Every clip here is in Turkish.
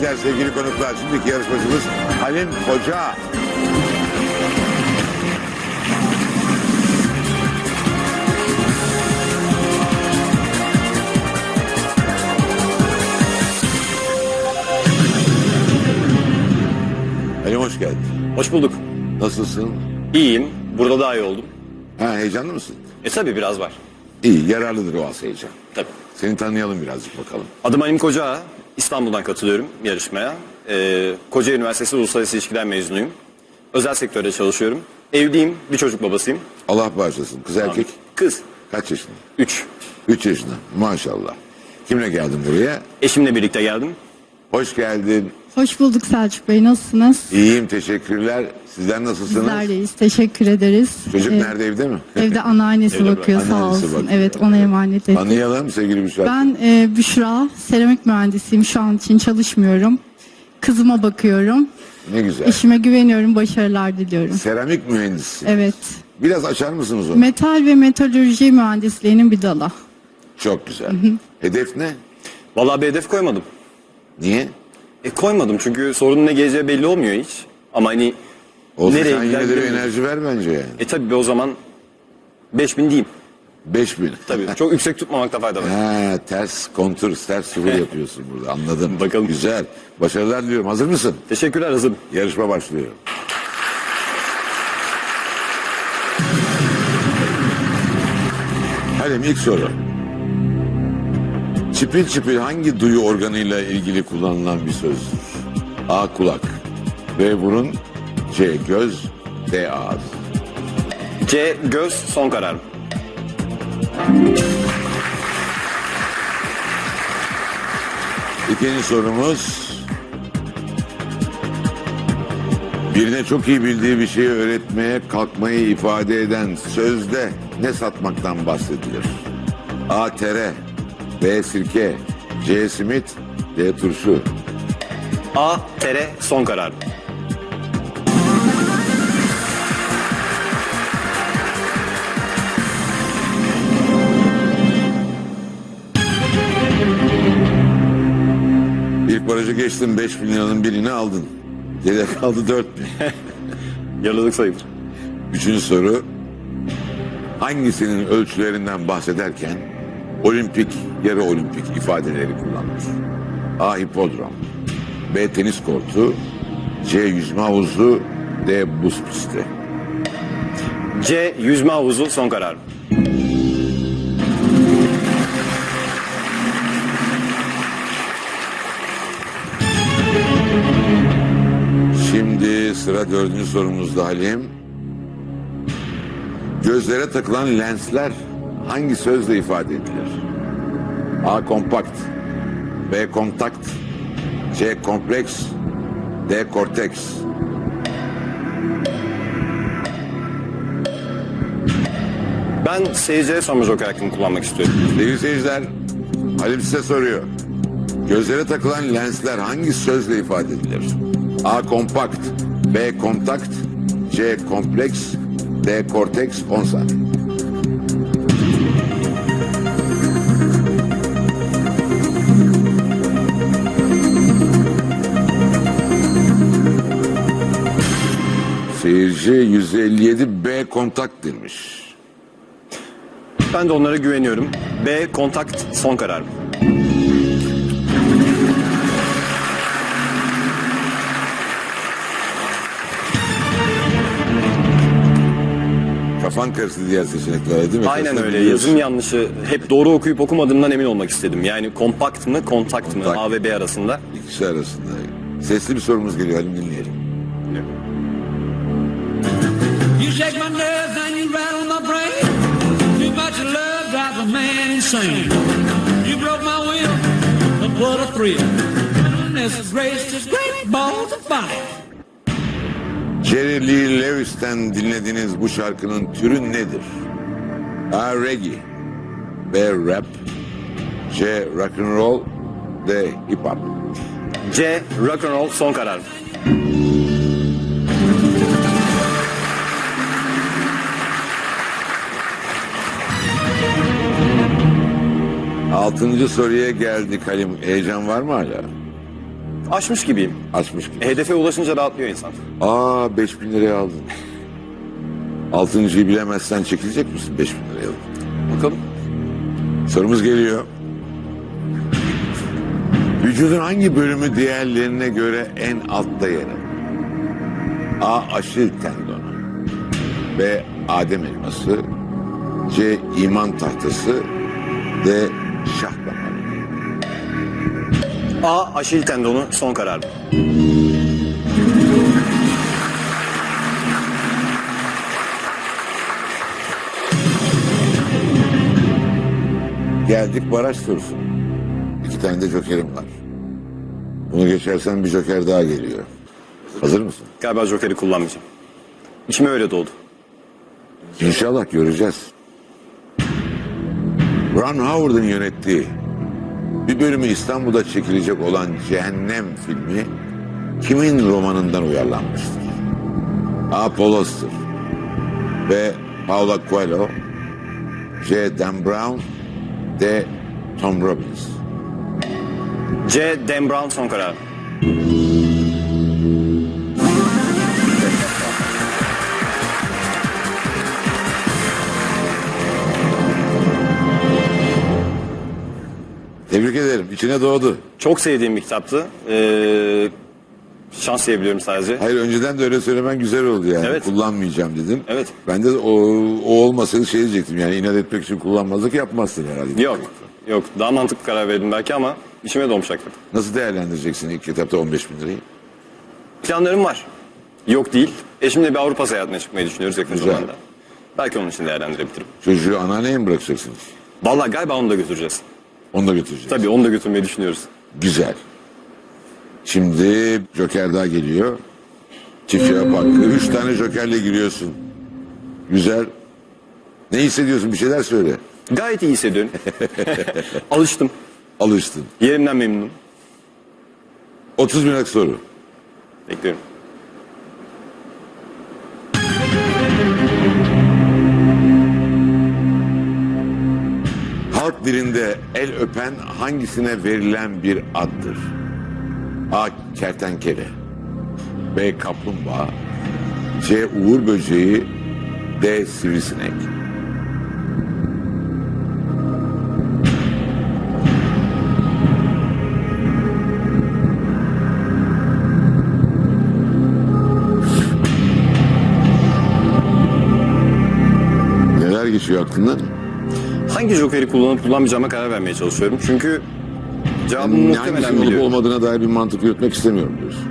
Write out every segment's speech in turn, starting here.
seyirciler, sevgili konuklar. Şimdiki yarışmacımız Halim Hoca. Halim hoş geldin. Hoş bulduk. Nasılsın? İyiyim. Burada daha iyi oldum. Ha, heyecanlı mısın? E tabi biraz var. İyi, yararlıdır o az heyecan. Tabii. Seni tanıyalım birazcık bakalım. Adım Halim Koca. İstanbul'dan katılıyorum yarışmaya. Ee, Kocaeli Üniversitesi Uluslararası İlişkiler mezunuyum. Özel sektörde çalışıyorum. Evliyim, bir çocuk babasıyım. Allah bağışlasın. Kız erkek Kız. kaç yaşında? 3. 3 yaşında. Maşallah. Kimle geldin buraya? Eşimle birlikte geldim. Hoş geldin. Hoş bulduk Selçuk Bey. Nasılsınız? İyiyim teşekkürler. Sizler nasılsınız? Bizler deyiz. Teşekkür ederiz. Çocuk Ee, nerede evde mi? Evde anneannesi Evde bakıyor sağ Anneannesi olsun. bakıyor. Evet ona emanet ettim. Anlayalım sevgili Büşra. Ben e, Büşra, seramik mühendisiyim. Şu an için çalışmıyorum. Kızıma bakıyorum. Ne güzel. Eşime güveniyorum. Başarılar diliyorum. Seramik mühendisi. Evet. Biraz açar mısınız onu? Metal ve metalürji mühendisliğinin bir dalı. Çok güzel. Hedef ne? Vallahi bir hedef koymadım. Niye? E koymadım çünkü sorunun ne geleceği belli olmuyor hiç. Ama hani Olsun nereye sen gider yine de bir enerji ver bence yani. E tabi o zaman 5000 diyeyim. 5000. Tabii. Çok yüksek tutmamakta fayda var. Ha, ters kontur, ters sıfır yapıyorsun burada anladım. Bakalım. Güzel. Başarılar diliyorum. Hazır mısın? Teşekkürler hazırım. Yarışma başlıyor. Halim ilk soru. Çipil çipil hangi duyu organıyla ilgili kullanılan bir sözdür? A. Kulak. B. Burun. C. Göz. D. Ağız. C. Göz son kararım. İkinci sorumuz. Birine çok iyi bildiği bir şeyi öğretmeye kalkmayı ifade eden sözde ne satmaktan bahsedilir? A. Tere B. Sirke C. Simit D. Turşu A. Tere son kararım. İlk barajı geçtin 5 bin liranın birini aldın. Geriye kaldı 4 bin. Yaraladık sayılır. Üçüncü soru. Hangisinin ölçülerinden bahsederken olimpik, yarı olimpik ifadeleri kullanılır? A. Hipodrom B. Tenis kortu C. Yüzme havuzu D. Buz pisti C. Yüzme havuzu son kararım. Şimdi sıra dördüncü sorumuzda Halim. Gözlere takılan lensler hangi sözle ifade edilir? A. Kompakt B. Kontakt C. Kompleks D. Korteks Ben seyirciye sorma joker hakkımı kullanmak istiyorum. Sevgili seyirciler, Halim size soruyor. Gözlere takılan lensler hangi sözle ifade edilir? A. Kompakt B. Kontakt C. Kompleks D. Korteks 10 saniye. Seyirci 157 B kontakt demiş. Ben de onlara güveniyorum. B. Kontakt son kararım. Kafan karıştı diğer seçenekler değil mi? Aynen Kafasını öyle. biliyorsun. Yazım yanlışı. Hep doğru okuyup okumadığımdan emin olmak istedim. Yani kompakt mı, kontakt mı? Kontakt. A ve B arasında. İkisi arasında. Sesli bir sorumuz geliyor Halim dinleyelim. You shake my nerves and you rattle my brain. Too much love drives a man insane. You broke my will, but what a thrill. Goodness gracious, great balls of fire. Jerry Lee Lewis'ten dinlediğiniz bu şarkının türü nedir? A. Reggae B. Rap C. Rock and Roll D. Hip Hop C. Rock and roll son kararım. Altıncı soruya geldik Halim. Heyecan var mı hala? Aşmış gibiyim. Açmış gibi. Hedefe ulaşınca rahatlıyor insan. Aa 5000 liraya aldın. Altıncıyı bilemezsen çekilecek misin 5000 liraya alıp? Bakalım. Sorumuz geliyor. Vücudun hangi bölümü diğerlerine göre en altta yer alır? A. Aşil tendonu. B. Adem elması. C. iman tahtası. D. Şah damarı. A. Aşil tendonu son kararım. Geldik baraj sorusu. İki tane de jokerim var. Bunu geçersen bir joker daha geliyor. Hazır mısın? Galiba Joker'i kullanmayacağım. İçime öyle doğdu. İnşallah göreceğiz. Ron Howard'ın yönettiği bir bölümü İstanbul'da çekilecek olan Cehennem filmi kimin romanından uyarlanmıştır? A. Paul Auster B. Paula Coelho C. Dan Brown D. Tom Robbins C. Dan Brown son kararım. Tebrik ederim. İçine doğdu. Çok sevdiğim bir kitaptı. Ee, şans diyebiliyorum sadece. Hayır önceden de öyle söylemen güzel oldu yani. Evet. Kullanmayacağım dedin. Evet. Ben de o, o olmasaydı şey diyecektim yani inat etmek için kullanmazlık yapmazsın herhalde. Yok. Yok. Daha mantıklı karar verdim belki ama içime doğmuş hakikaten. Nasıl değerlendireceksin ilk kitapta 15 bin lirayı? Planlarım var. Yok değil. Eşimle bir Avrupa seyahatine çıkmayı düşünüyoruz yakın Güzel. zamanda. Belki onun için değerlendirebilirim. Çocuğu anneanneye mi bırakacaksınız? Vallahi galiba onu da götüreceğiz. Onu da götüreceğiz. Tabii onu da götürmeyi düşünüyoruz. Güzel. Şimdi Joker daha geliyor. Çift cevap hakkı. Üç tane Joker'le giriyorsun. Güzel. Ne hissediyorsun? Bir şeyler söyle. Gayet iyi hissediyorum. Alıştım. Alıştın. Yerimden memnunum. 30 bin soru. Bekliyorum. Halk dilinde el öpen hangisine verilen bir addır? A. Kertenkele B. Kaplumbağa C. Uğur böceği D. Sivrisinek Neler geçiyor aklından? Hangi Joker'i kullanıp kullanmayacağıma karar vermeye çalışıyorum. Çünkü cevabını Yani muhtemelen hangisinin olup biliyorum. olmadığına dair bir mantık yürütmek istemiyorum diyorsun.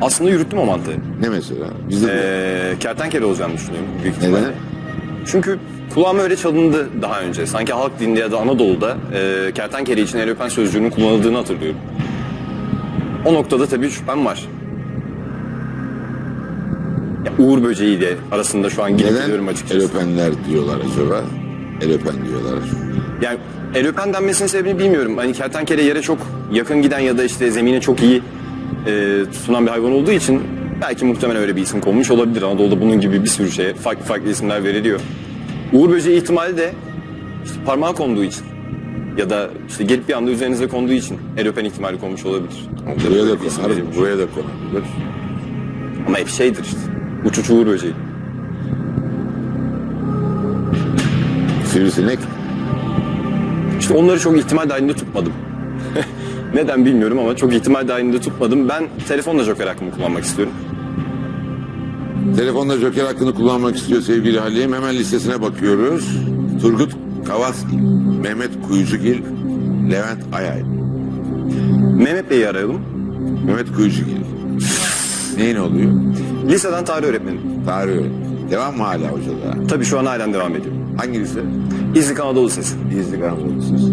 Aslında yürüttüm o mantığı. Ne mesela? Bizde de. Ee, kertenkele olacağını düşünüyorum büyük ihtimalle. Neden? Çünkü kulağıma öyle çalındı daha önce. Sanki halk dilinde ya da Anadolu'da e, kertenkele için el öpen sözcüğünün kullanıldığını hatırlıyorum. O noktada tabii şüphem var. Ya Uğur böceği de arasında şu an gidip Neden gidiyorum el açıkçası. öpenler diyorlar acaba? El öpen diyorlar. Yani el öpen denmesinin sebebini bilmiyorum. Hani kertenkele yere çok yakın giden ya da işte zemine çok iyi e, tutunan bir hayvan olduğu için belki muhtemelen öyle bir isim konmuş olabilir. Anadolu'da bunun gibi bir sürü şeye farklı farklı isimler veriliyor. Uğur böceği ihtimali de işte parmağa konduğu için ya da işte gelip bir anda üzerinize konduğu için el öpen ihtimali konmuş olabilir. Buraya da konar, buraya da konabilir. Ama hep şeydir işte. Uç uç uğur böceği. Sivrisinek İşte onları çok ihtimal dahilinde tutmadım. Neden bilmiyorum ama çok ihtimal dahilinde tutmadım. Ben telefonla Joker hakkımı kullanmak istiyorum. Telefonda Joker hakkını kullanmak istiyor sevgili Halim. Hemen listesine bakıyoruz. Turgut Kavaski, Mehmet Kuyucugil, Levent Ayay. Mehmet Bey'i arayalım. Mehmet Kuyucugil. Neyin oluyor? Liseden tarih öğretmenim. Tarih öğretmeni. Devam mı hala hocada? Tabii şu an halen devam ediyor. Hangi lise? İznik Anadolu Sesi. İznik Anadolu Lisesi.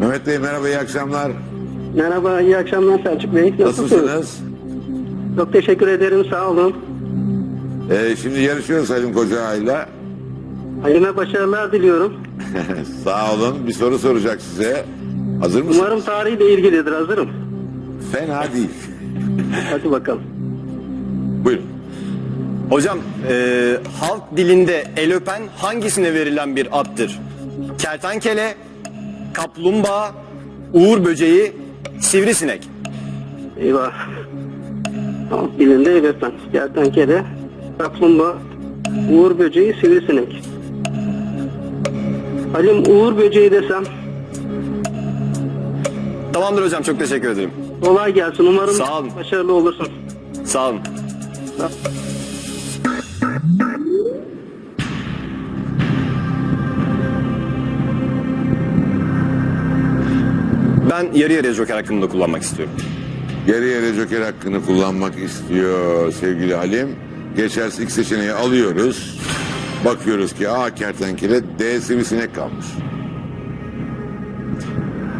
Mehmet Bey merhaba iyi akşamlar. Merhaba, iyi akşamlar Selçuk Bey. Nasılsınız? Nasılsınız? Çok teşekkür ederim, sağ olun. Ee, şimdi yarışıyoruz Halim Kocaay'la. Hayırlı başarılar diliyorum. Sağ olun. Bir soru soracak size. Hazır mısınız? Umarım tarihle ilgilidir, hazırım. Fena değil. Hadi bakalım. Buyurun. Hocam eee, halk dilinde el öpen hangisine verilen bir addır? Kertenkele, kaplumbağa, Uğur böceği, sivrisinek. Eyvah. Tamam, bilindi elbette. Kertenkele, kaplumbağa, uğur böceği, sivrisinek. Halim uğur böceği desem Tamamdır hocam çok teşekkür ederim. kolay gelsin. Umarım Sağ olun. başarılı olursun. Sağ olun. Ben yarı yarıya joker hakkını da kullanmak istiyorum. Yarı yarı joker hakkını kullanmak istiyor sevgili Halim. Geçerse ilk seçeneği alıyoruz. Bakıyoruz ki A kertenkele, D sivrisinek kalmış.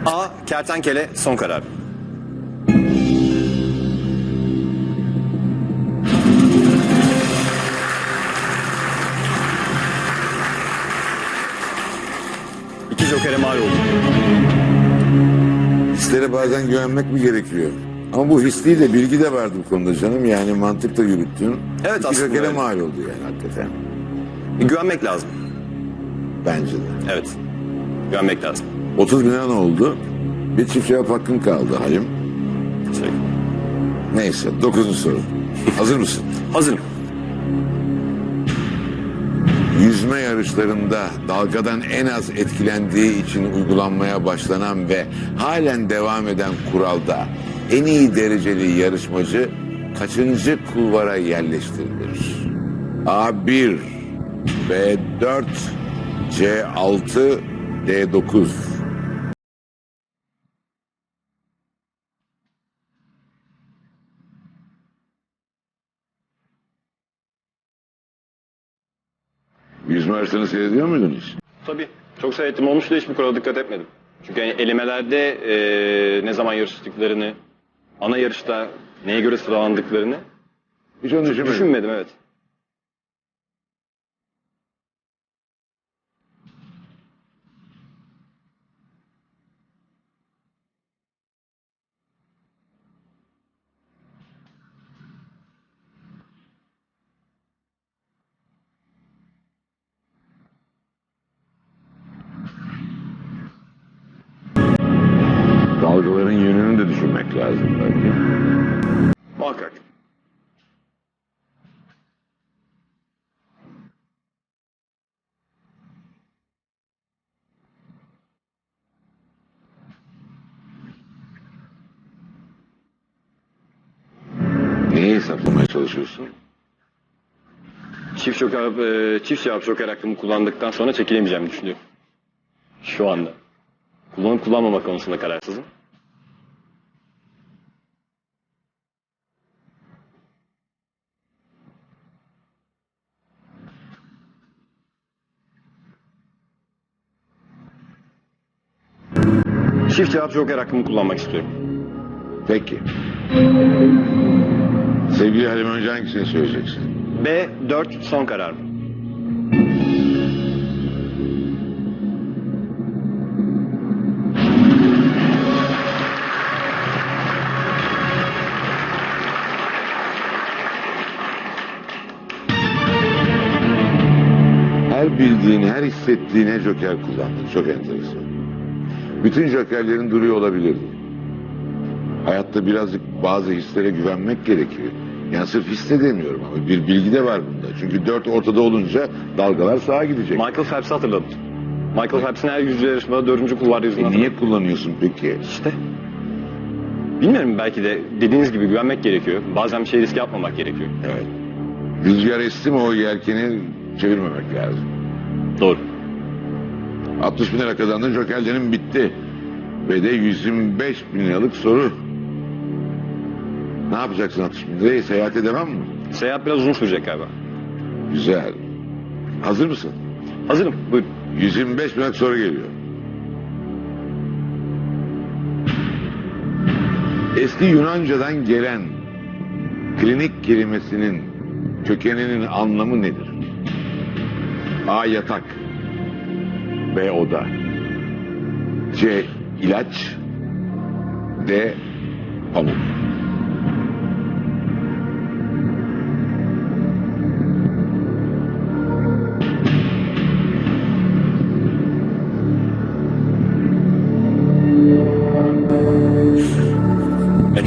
A. Kertenkele son karar. Mal oldu. Hislere bazen güvenmek mi gerekiyor? Ama bu his değil de bilgi de vardı bu konuda canım. Yani mantık da yürüttün. Evet, İki aslında öyle. mal oldu yani hakikaten. Güvenmek lazım. Bence de. Evet. Güvenmek lazım. 30 bin lira ne oldu? Bir çift cevap hakkın kaldı Halim. Teşekkür. Neyse dokuzuncu soru. Hazır mısın? Hazırım. Yüzme yarışlarında dalgadan en az etkilendiği için uygulanmaya başlanan ve halen devam eden kuralda en iyi dereceli yarışmacı kaçıncı kulvara yerleştirilir? A1, B4, C6, D9. Yüzme yarışlarını seyrediyor muydun hiç? Tabii. Çok seyrettim olmuş da hiçbir kurala dikkat etmedim. Çünkü yani elemelerde eee, ne zaman yarıştıklarını, ana yarışta neye göre sıralandıklarını Hiç onu düşünmedin. düşünmedim evet. Düşünmek lazım belki. Muhakkak. Neyi hesaplamaya çalışıyorsun? Çift joker, eee, çift cevap joker hakkımı kullandıktan sonra çekilemeyeceğimi düşünüyorum. Şu anda. Kullanıp kullanmamak konusunda kararsızım. Çift cevap joker hakkımı kullanmak istiyorum. Peki. Sevgili Halim önce hangisini söyleyeceksin? B 4 son kararım. Her bildiğini, her hissettiğine joker kullandın. Çok enteresan. Bütün jokerlerin duruyor olabilirdi. Hayatta birazcık bazı hislere güvenmek gerekiyor. Yani sırf hisse demiyorum ama bir bilgi de var bunda. Çünkü dört ortada olunca dalgalar sağa gidecek. Michael Phelps'i hatırladım. Michael Phelps'in her yüzme yarışmada dördüncü kulvarda yüzünü E niye kullanıyorsun peki? İşte. Bilmiyorum belki de dediğiniz gibi güvenmek gerekiyor. Bazen bir şey riske yapmamak gerekiyor. Evet. Rüzgar esti mi o yelkeni çevirmemek lazım. Doğru. 60 bin lira kazandın jokerlerin bitti. Ve de 125 bin liralık soru. Ne yapacaksın 60 bin lirayı? Seyahat edemem mi? Seyahat biraz uzun sürecek galiba. Güzel. Hazır mısın? Hazırım. Buyurun. 125 bin liralık soru geliyor. Eski Yunanca'dan gelen klinik kelimesinin kökeninin anlamı nedir? A. Yatak B. Oda C. ilaç D. Pamuk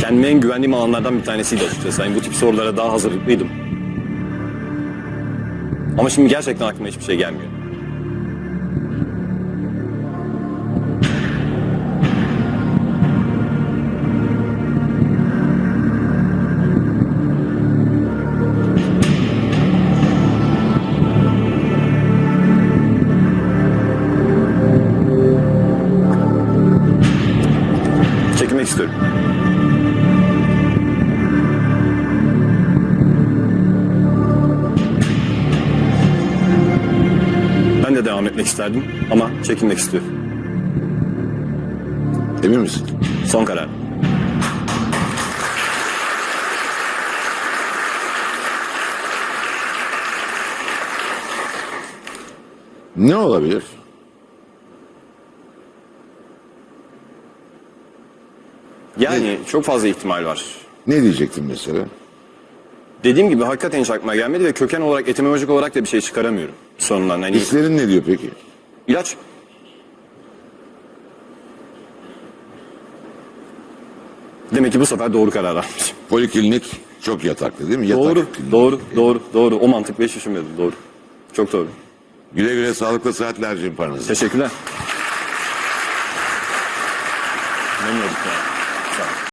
kendime en güvendiğim alanlardan bir tanesiydi açıkçası. Yani bu tip sorulara daha hazırlıklıydım. Ama şimdi gerçekten aklıma hiçbir şey gelmiyor. İstiyorum. Ben de devam etmek isterdim ama çekilmek istiyorum. Emin misin? Son karar. Ne olabilir? Yani çok fazla ihtimal var. Ne diyecektin mesela? Dediğim gibi hakikaten hiç aklıma gelmedi ve köken olarak, etimolojik olarak da bir şey çıkaramıyorum sonundan. Hani Hislerin ne diyor peki? ilaç. Demek ki bu sefer doğru karar almışım. Poliklinik çok yataklı değil mi? Yatak Doğru, kliniği. doğru, doğru, doğru. O mantıkla hiç düşünmedim. Doğru. Çok doğru. Güle güle sağlıklı saatler Cim Parnası. Teşekkürler.